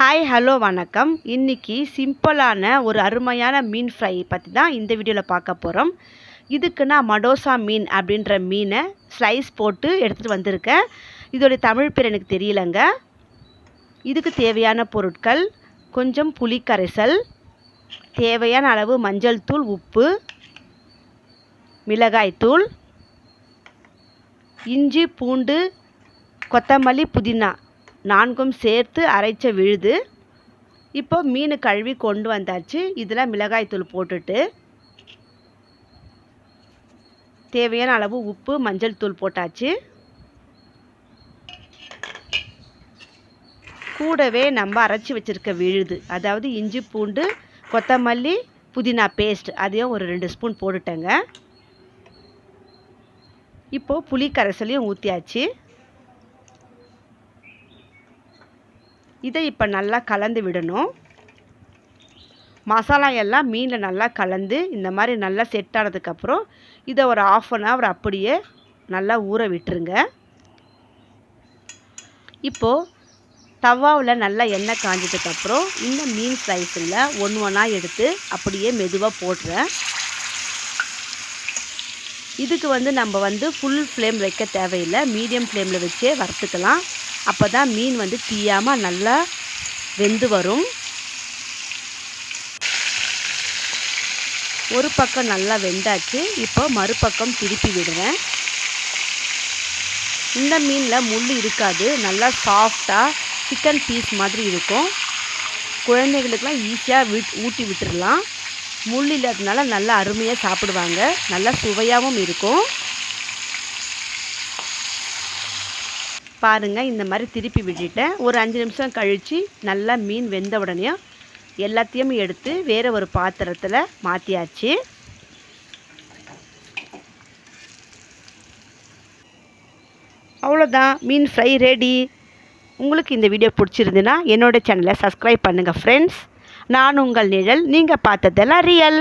Hi hello வணக்கம். இன்றைக்கி சிம்பிளான ஒரு அருமையான மீன் ஃப்ரை பற்றி தான் இந்த வீடியோவில் பார்க்க போகிறோம் இதுக்கு நான் மடோசா மீன் அப்படின்ற மீனை ஸ்லைஸ் போட்டு எடுத்துகிட்டு வந்திருக்கேன். இதோடைய தமிழ் பேர் எனக்கு தெரியலங்க. இதுக்கு தேவையான பொருட்கள் கொஞ்சம் புளி கரைசல் தேவையான அளவு மஞ்சள் தூள் உப்பு மிளகாய்த்தூள் இஞ்சி பூண்டு கொத்தமல்லி புதினா. நான்கும் சேர்த்து அரைச்ச விழுது. இப்போ மீன் கழுவி கொண்டு வந்தாச்சு. இதில் மிளகாய்த்தூள் போட்டுட்டு. தேவையான அளவு உப்பு மஞ்சள் தூள் போட்டாச்சு. கூடவே நம்ம அரைச்சி வச்சுருக்க விழுது. அதாவது இஞ்சி பூண்டு கொத்தமல்லி புதினா பேஸ்ட் அதையும் ஒரு ரெண்டு ஸ்பூன் போட்டுட்டேங்க. இப்போது புளி கரைசலையும் ஊற்றியாச்சு இதை இப்போ நல்லா கலந்து விடணும். மசாலா எல்லாம் மீனில் நல்லா கலந்து இந்த மாதிரி நல்லா செட் ஆனதுக்கப்புறம் இதை ஒரு ஆஃப் அன் ஹவர் அப்படியே நல்லா ஊற விட்டுருங்க. இப்போது தவாவில் நல்லா எண்ணெய் காஞ்சதுக்கப்புறம் இந்த மீன் ஸ்லைஸில் ஒன்று ஒன்றா எடுத்து அப்படியே மெதுவாக போடுறேன். இதுக்கு வந்து நம்ம வந்து ஃபுல் ஃப்ளேம் வைக்க தேவையில்லை. மீடியம் ஃப்ளேமில் வச்சே வறுத்துக்கலாம். அப்போ தான் மீன் வந்து தீயாமல் நல்லா வெந்து வரும். ஒரு பக்கம் நல்லா வெந்தாச்சு. இப்போ மறுபக்கம் திருப்பி விடுவேன் இந்த மீனில் முள் இருக்காது. நல்லா சாஃப்டாக சிக்கன் பீஸ் மாதிரி இருக்கும். குழந்தைகளுக்கெலாம் ஈஸியாக விட் ஊட்டி விட்டுடலாம் முள் இல்லாததுனால நல்லா அருமையாக சாப்பிடுவாங்க. நல்லா சுவையாகவும் இருக்கும். பாருங்கள் இந்த மாதிரி திருப்பி விட்டுட்டேன். ஒரு அஞ்சு நிமிஷம் கழித்து நல்லா மீன் வெந்த உடனே எல்லாத்தையும் எடுத்து வேறு ஒரு பாத்திரத்தில் மாற்றியாச்சு அவ்வளோதான் மீன் ஃப்ரை ரெடி உங்களுக்கு இந்த வீடியோ பிடிச்சிருந்துன்னா என்னோடய சேனலை சப்ஸ்கிரைப் பண்ணுங்கள் ஃப்ரெண்ட்ஸ் நான் உங்கள் நிழல் நீங்கள் பார்த்ததெல்லாம் ரியல்